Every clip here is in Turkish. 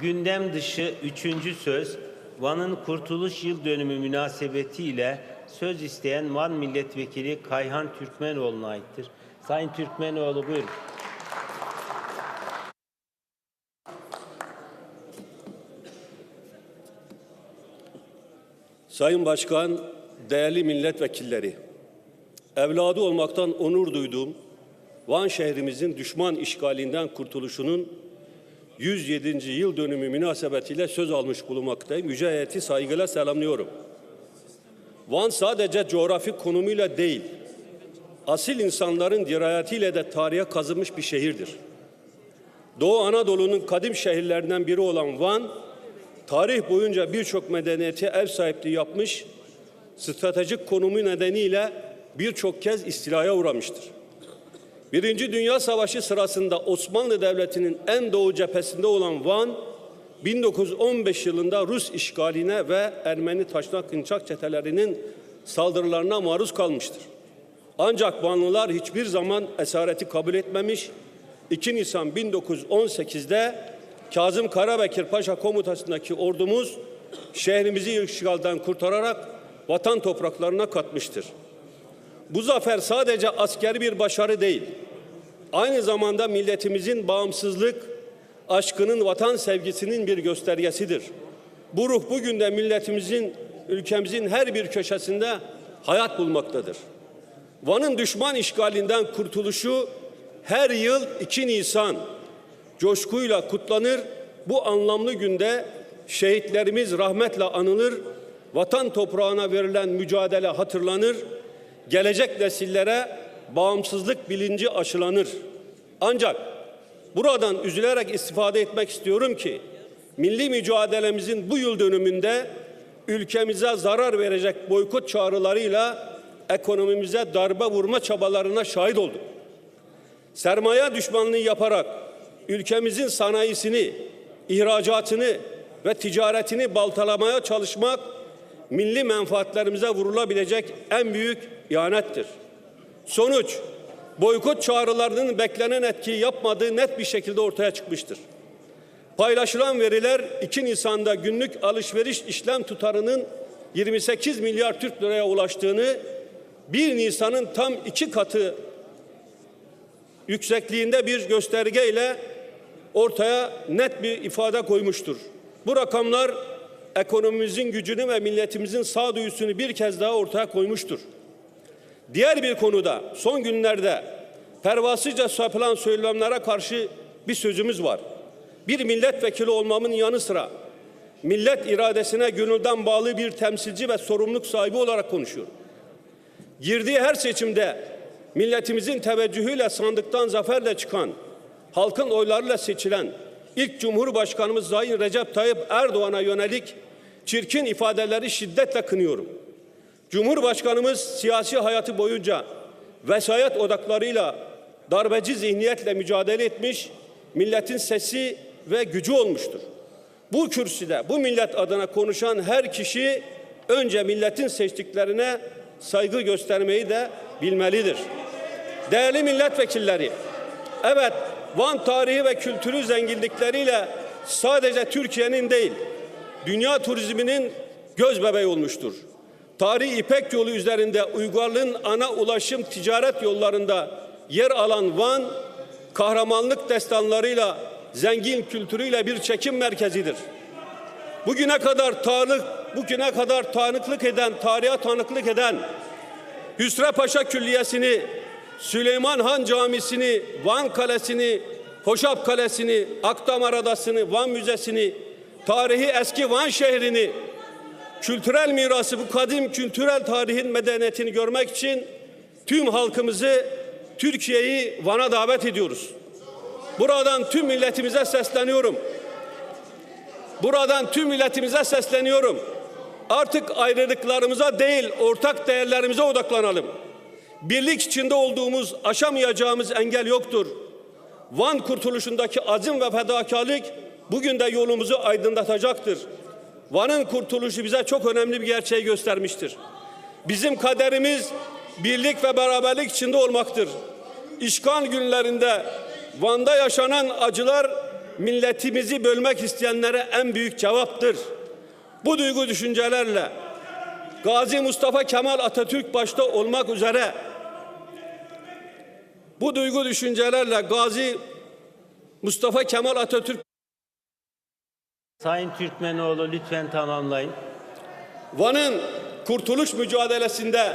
gündem dışı üçüncü söz Van'ın Kurtuluş Yıl Dönümü münasebetiyle söz isteyen Van Milletvekili Kayhan Türkmenoğlu'na aittir. Sayın Türkmenoğlu buyurun. Sayın Başkan, değerli milletvekilleri, evladı olmaktan onur duyduğum Van şehrimizin düşman işgalinden kurtuluşunun 107. yıl dönümü münasebetiyle söz almış bulunmaktayım. Yüce heyeti saygıyla selamlıyorum. Van sadece coğrafik konumuyla değil, asil insanların dirayetiyle de tarihe kazınmış bir şehirdir. Doğu Anadolu'nun kadim şehirlerinden biri olan Van, tarih boyunca birçok medeniyete ev sahipliği yapmış, stratejik konumu nedeniyle birçok kez istilaya uğramıştır. Birinci Dünya Savaşı sırasında Osmanlı Devleti'nin en doğu cephesinde olan Van, 1915 yılında Rus işgaline ve Ermeni taşnak kınçak çetelerinin saldırılarına maruz kalmıştır. Ancak Vanlılar hiçbir zaman esareti kabul etmemiş, 2 Nisan 1918'de Kazım Karabekir Paşa komutasındaki ordumuz şehrimizi işgalden kurtararak vatan topraklarına katmıştır. Bu zafer sadece askeri bir başarı değil, aynı zamanda milletimizin bağımsızlık, aşkının, vatan sevgisinin bir göstergesidir. Bu ruh bugün de milletimizin, ülkemizin her bir köşesinde hayat bulmaktadır. Van'ın düşman işgalinden kurtuluşu her yıl 2 Nisan coşkuyla kutlanır. Bu anlamlı günde şehitlerimiz rahmetle anılır, vatan toprağına verilen mücadele hatırlanır, gelecek nesillere bağımsızlık bilinci aşılanır. Ancak buradan üzülerek istifade etmek istiyorum ki milli mücadelemizin bu yıl dönümünde ülkemize zarar verecek boykot çağrılarıyla ekonomimize darbe vurma çabalarına şahit olduk. Sermaye düşmanlığı yaparak ülkemizin sanayisini, ihracatını ve ticaretini baltalamaya çalışmak milli menfaatlerimize vurulabilecek en büyük ihanettir. Sonuç, boykot çağrılarının beklenen etkiyi yapmadığı net bir şekilde ortaya çıkmıştır. Paylaşılan veriler 2 Nisan'da günlük alışveriş işlem tutarının 28 milyar Türk liraya ulaştığını, 1 Nisan'ın tam iki katı yüksekliğinde bir göstergeyle ortaya net bir ifade koymuştur. Bu rakamlar ekonomimizin gücünü ve milletimizin sağduyusunu bir kez daha ortaya koymuştur. Diğer bir konuda son günlerde pervasızca yapılan söylemlere karşı bir sözümüz var. Bir milletvekili olmamın yanı sıra millet iradesine gönülden bağlı bir temsilci ve sorumluluk sahibi olarak konuşuyorum. Girdiği her seçimde milletimizin teveccühüyle sandıktan zaferle çıkan, halkın oylarıyla seçilen ilk Cumhurbaşkanımız Sayın Recep Tayyip Erdoğan'a yönelik çirkin ifadeleri şiddetle kınıyorum. Cumhurbaşkanımız siyasi hayatı boyunca vesayet odaklarıyla darbeci zihniyetle mücadele etmiş, milletin sesi ve gücü olmuştur. Bu kürsüde bu millet adına konuşan her kişi önce milletin seçtiklerine saygı göstermeyi de bilmelidir. Değerli milletvekilleri, evet Van tarihi ve kültürü zenginlikleriyle sadece Türkiye'nin değil, dünya turizminin göz bebeği olmuştur. Tarihi İpek yolu üzerinde uygarlığın ana ulaşım ticaret yollarında yer alan Van, kahramanlık destanlarıyla, zengin kültürüyle bir çekim merkezidir. Bugüne kadar tanık, bugüne kadar tanıklık eden, tarihe tanıklık eden Hüsrev Paşa Külliyesi'ni, Süleyman Han Camisi'ni, Van Kalesi'ni, Hoşap Kalesi'ni, Akdamar Adası'nı, Van Müzesi'ni, tarihi eski Van şehrini, kültürel mirası, bu kadim kültürel tarihin medeniyetini görmek için tüm halkımızı, Türkiye'yi Van'a davet ediyoruz. Buradan tüm milletimize sesleniyorum. Buradan tüm milletimize sesleniyorum. Artık ayrılıklarımıza değil, ortak değerlerimize odaklanalım. Birlik içinde olduğumuz, aşamayacağımız engel yoktur. Van kurtuluşundaki azim ve fedakarlık bugün de yolumuzu aydınlatacaktır. Van'ın kurtuluşu bize çok önemli bir gerçeği göstermiştir. Bizim kaderimiz birlik ve beraberlik içinde olmaktır. İşgal günlerinde Van'da yaşanan acılar milletimizi bölmek isteyenlere en büyük cevaptır. Bu duygu düşüncelerle Gazi Mustafa Kemal Atatürk başta olmak üzere bu duygu düşüncelerle Gazi Mustafa Kemal Atatürk Sayın Türkmenoğlu lütfen tamamlayın. Van'ın kurtuluş mücadelesinde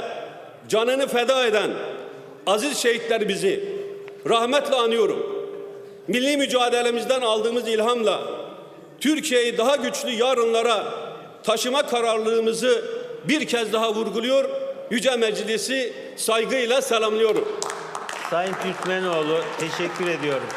canını feda eden aziz şehitlerimizi rahmetle anıyorum. Milli mücadelemizden aldığımız ilhamla Türkiye'yi daha güçlü yarınlara taşıma kararlılığımızı bir kez daha vurguluyor. Yüce Meclisi saygıyla selamlıyorum. Sayın Türkmenoğlu teşekkür ediyorum.